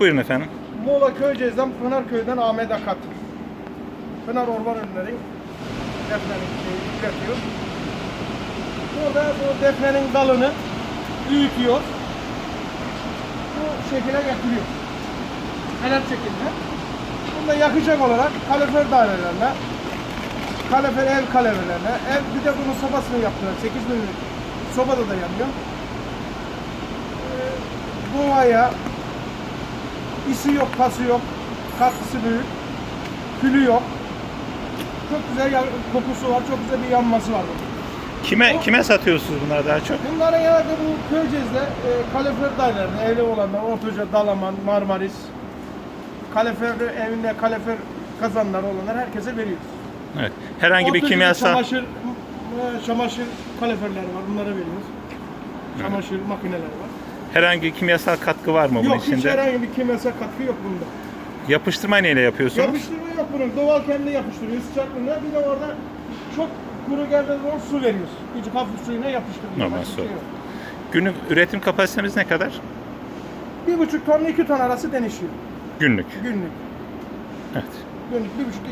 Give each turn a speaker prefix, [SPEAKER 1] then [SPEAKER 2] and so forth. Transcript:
[SPEAKER 1] Buyurun efendim.
[SPEAKER 2] Muğla Köyceğiz'den Pınarköy'den Ahmet Akat. Pınar Orman Ürünleri defnenin şeyi üretiyor. Burada bu defnenin dalını büyütüyor. Bu şekile getiriyor. Fener şeklinde. Bunda yakacak olarak kalorifer dairelerine, kalorifer ev kaloriferlerine, ev bir de bunun sobasını yaptılar. 8 milimlik sobada da yanıyor. Ee, Doğaya, İsi yok, pası yok. Katkısı büyük. Külü yok. Çok güzel ya- kokusu var, çok güzel bir yanması var bunun.
[SPEAKER 1] Kime kime satıyorsunuz bunları daha çok?
[SPEAKER 2] Bunların genelde bu Köyceğiz'de e, kalorifer dairelerinde evli olanlar, Ortaca, Dalaman, Marmaris, kalorifer evinde kalorifer kazanları olanlar herkese veriyoruz.
[SPEAKER 1] Evet. Herhangi bir
[SPEAKER 2] Ortaca'da
[SPEAKER 1] kimyasal
[SPEAKER 2] Çamaşır, e, çamaşır kaloriferleri var, bunlara veriyoruz. Çamaşır makineleri var.
[SPEAKER 1] Herhangi bir kimyasal katkı var mı bunun
[SPEAKER 2] yok, hiç
[SPEAKER 1] içinde?
[SPEAKER 2] herhangi bir kimyasal katkı yok bunda.
[SPEAKER 1] Yapıştırma neyle yapıyorsunuz?
[SPEAKER 2] Yapıştırma yok bunun. Doğal kendi yapıştırıyor sıcaklığında. Bir de orada çok kuru geldiği zaman su veriyoruz. Hiç hafif suyuna yapıştırıyor.
[SPEAKER 1] Normal
[SPEAKER 2] Başka
[SPEAKER 1] su.
[SPEAKER 2] şey yok.
[SPEAKER 1] Günlük üretim kapasitemiz ne kadar?
[SPEAKER 2] Bir buçuk ton iki ton arası değişiyor
[SPEAKER 1] Günlük.
[SPEAKER 2] günlük.
[SPEAKER 1] Evet.
[SPEAKER 2] Günlük bir buçuk